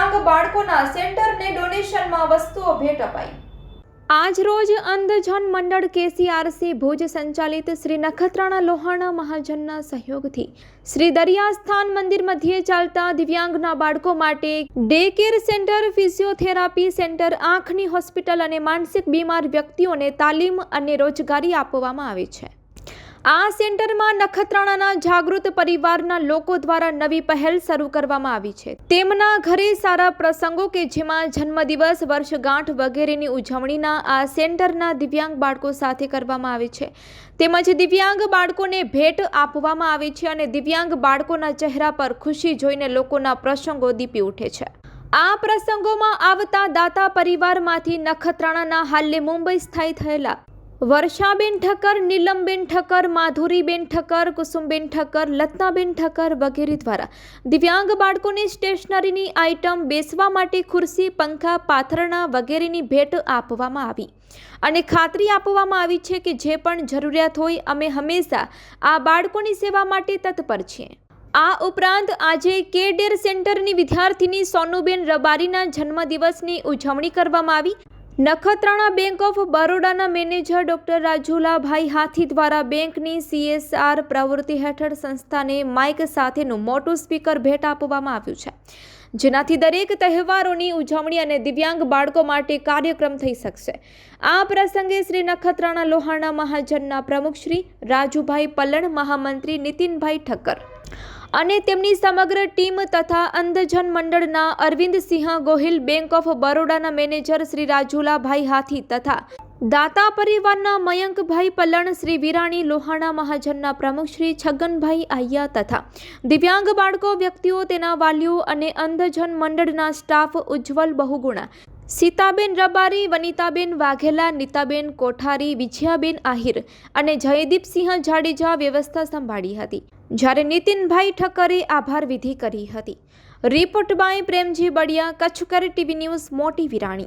બાળકોના સેન્ટરને ડોનેશનમાં વસ્તુઓ ભેટ અપાઈ. આજ રોજ અંધજન મંડળ કેસીઆરસી ભુજ સંચાલિત શ્રી નખત્રાણા લોહાણા મહાજનના સહયોગથી શ્રી દરિયાસ્થાન મંદિર મધ્યે ચાલતા દિવ્યાંગના બાળકો માટે day care centre, physiotherapy centre, આંખની હોસ્પિટલ અને માનસિક બીમાર વ્યક્તિઓને તાલીમ અને રોજગારી આપવામાં આવે છે. આ સેન્ટરમાં નખત્રાણાના જાગૃત પરિવારના લોકો દ્વારા નવી પહેલ શરૂ કરવામાં આવી છે. તેમના ઘરે સારા પ્રસંગો કે જેમાં જન્મદિવસ, વર્ષગાંઠ વગેરેની ઉજવણીના આ સેન્ટરના દિવ્યાંગ બાળકો સાથે કરવામાં આવે છે. તેમજ દિવ્યાંગ બાળકોને ભેટ આપવામાં આવે છે અને દિવ્યાંગ બાળકોના ચહેરા પર ખુશી જોઈને લોકોના પ્રસંગો દીપી ઉઠે છે. આ પ્રસંગોમાં આવતા દાતા પરિવારમાંથી નખત્રાણાના હાલે મુંબઈ સ્થાયી થયેલા વર્ષાબેન ઠક્કર, નીલમબેન ઠક્કર, માધુરીબેન ઠક્કર, કુસુમબેન ઠક્કર, લતનાબેન ઠક્કર વગેરે દ્વારા દિવ્યાંગ બાળકોને સ્ટેશનરીની આઇટમ બેસવા માટે ખુરશી, પંખા, પાથરણા વગેરેની ભેટ આપવામાં આવી. અને ખાતરી આપવામાં આવી છે કે જે પણ જરૂરિયાત હોય, અમે હંમેશા આ બાળકોની સેવા માટે તત્પર છીએ. આ ઉપરાંત આજે કે ડેર સેન્ટરની વિદ્યાર્થીની સોનુબેન રબારીના જન્મદિવસની ઉજવણી કરવામાં આવી. નખત્રાણા બેંક ઓફ બરોડાના મેનેજર ડોક્ટર રાજુલાભાઈ હાથી દ્વારા બેંકની સીએસઆર પ્રવૃત્તિ હેઠળ સંસ્થાને માઇક સાથેનું મોટું સ્પીકર ભેટ આપવામાં આવ્યું છે. જેનાથી દરેક તહેવારોની ઉજવણી અને દિવ્યાંગ બાળકો માટે કાર્યક્રમ થઈ શકશે. આ પ્રસંગે શ્રી નખત્રાણા લોહાણા મહાજનના પ્રમુખ શ્રી રાજુભાઈ પલણ, મહામંત્રી નીતિનભાઈ ઠક્કર અને તેમની સમગ્ર ટીમ તથા અંધજન મંડળના અરવિંદસિંહ ગોહિલ બેંક ઓફ બરોડાના મેનેજર શ્રી રાજુલાભાઈ હાથી તથા દાતા પરિવારના મયંકભાઈ પલણ, શ્રી વિરાણી લોહાણા મહાજનના પ્રમુખ શ્રી છગનભાઈ આહિયા તથા દિવ્યાંગ બાળકો, વ્યક્તિઓ, તેના વાલીઓ અને અંધજન મંડળના સ્ટાફ ઉજ્જવલ બહુગુણા. સીતાબેન રબારી, વનિતાબેન વાઘેલા, નીતાબેન કોઠારી, વિજયાબેન આહિર અને જયદીપસિંહ જાડેજા વ્યવસ્થા સંભાળી હતી. જ્યારે નીતિનભાઈ ઠક્કરે આભાર વિધિ કરી હતી. રિપોર્ટ બાય પ્રેમજી બળિયા કચ્છકર ટીવી ન્યૂઝ, મોટી વિરાણી.